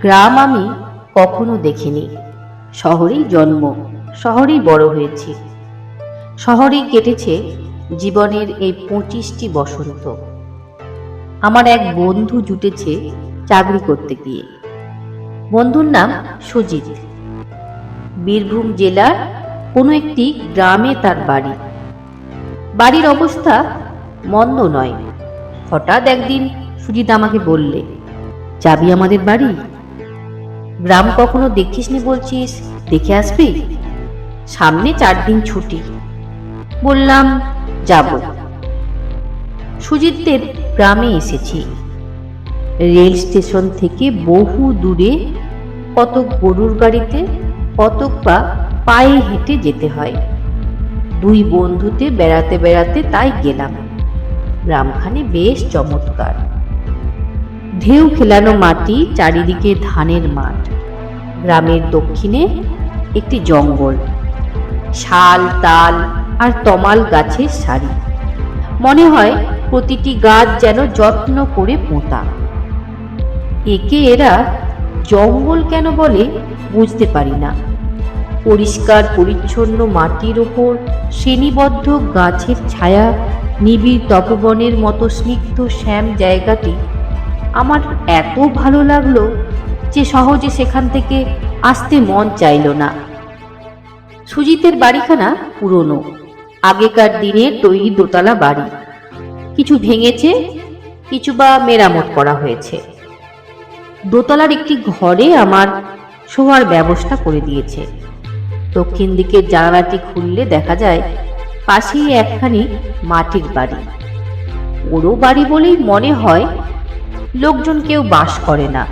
গ্রাম আমি কখনো দেখিনি। শহরেই জন্ম, শহরেই বড় হয়েছি। শহরেই কেটেছে জীবনের এই পঁচিশটি বসন্ত। আমার এক বন্ধু জুটেছে চাকরি করতে গিয়ে। বন্ধুর নাম সুজিত। বীরভূম জেলার কোনো একটি গ্রামে তার বাড়ি। বাড়ির অবস্থা মন্দ নয়। হঠাৎ একদিন সুজিত আমাকে বললে, যাবি আমাদের বাড়ি? গ্রাম কখনো দেখিসনি বলছিস? দেখে আসবি? সামনে চার দিন ছুটি। বললাম, যাব। সুজিতদের গ্রামে এসেছি। রেল স্টেশন থেকে বহু দূরে কতক গরুর গাড়িতে, কতক বা পায়ে হেঁটে যেতে হয়। দুই বন্ধুতে বেড়াতে বেড়াতে তাই গেলাম। গ্রামখানে বেশ চমৎকার। ঢেউ খেলানো মাটি চারিদিকে ধানের মাঠ। গ্রামের দক্ষিণে একটি জঙ্গল। শাল, তাল আর তমাল গাছের সারি। মনে হয় প্রতিটি গাছ যেন যত্ন করে পোঁতা। একে এরা জঙ্গল কেন বলে বুঝতে পারি না। পরিষ্কার পরিচ্ছন্ন মাটির ওপর শ্রেণীবদ্ধ গাছের ছায়া নিবিড় তপবনের মতো স্নিগ্ধ শ্যাম জায়গাটি আমার এত ভালো লাগল যে সহজে সেখান থেকে আসতে মন চাইল না। সুজিতের বাড়িখানা পুরনো, আগেকার দিনের তৈরি দোতলা বাড়ি। কিছু ভেঙেছে, কিছু বা মেরামত করা হয়েছে। দোতলার একটি ঘরে আমার শোয়ার ব্যবস্থা করে দিয়েছে। দক্ষিণ দিকের জানালাটি খুললে দেখা যায় পাশেই একখানি মাটির বাড়ি। ওরও বাড়ি বলেই মনে হয় লোকজন কেউ বাস করে না।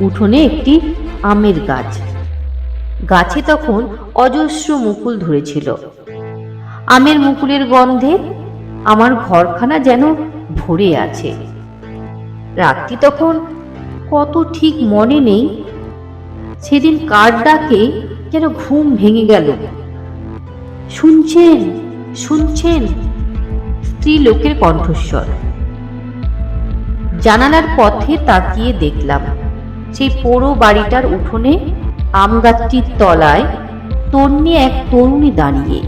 উঠোনে একটি আমের গাছ। গাছে তখন অজস্র মুকুল ধরেছিল। আমের মুকুলের গন্ধে আমার ঘরখানা যেন ভরে আছে। রাত্রি তখন কত ঠিক মনে নেই। সেদিন কার ডাকে যেন ঘুম ভেঙে গেল। শুনছেন শুনছেন স্ত্রী লোকের কণ্ঠস্বর। জানালার পথে তাকিয়ে দেখলাম সেই পোড়ো বাড়িটার উঠোনে আম গাছটির তলায় তন্নি এক তরুণী দাঁড়িয়ে।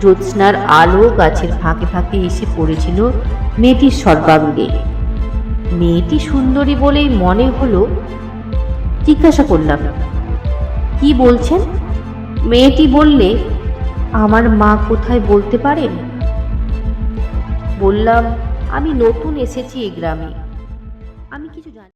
জ্যোৎস্নার আলো গাছের ফাঁকে ফাঁকে এসে পড়েছিল মেয়েটির সর্বাঙ্গে। মেয়েটি সুন্দরী বলেই মনে হলো, জিজ্ঞাসা করলাম, কি বলছেন? মেয়েটি বললে, আমার মা কোথায় বলতে পারেন? বললাম আমি নতুন এসেছি এই গ্রামে। আমি কিছু জানি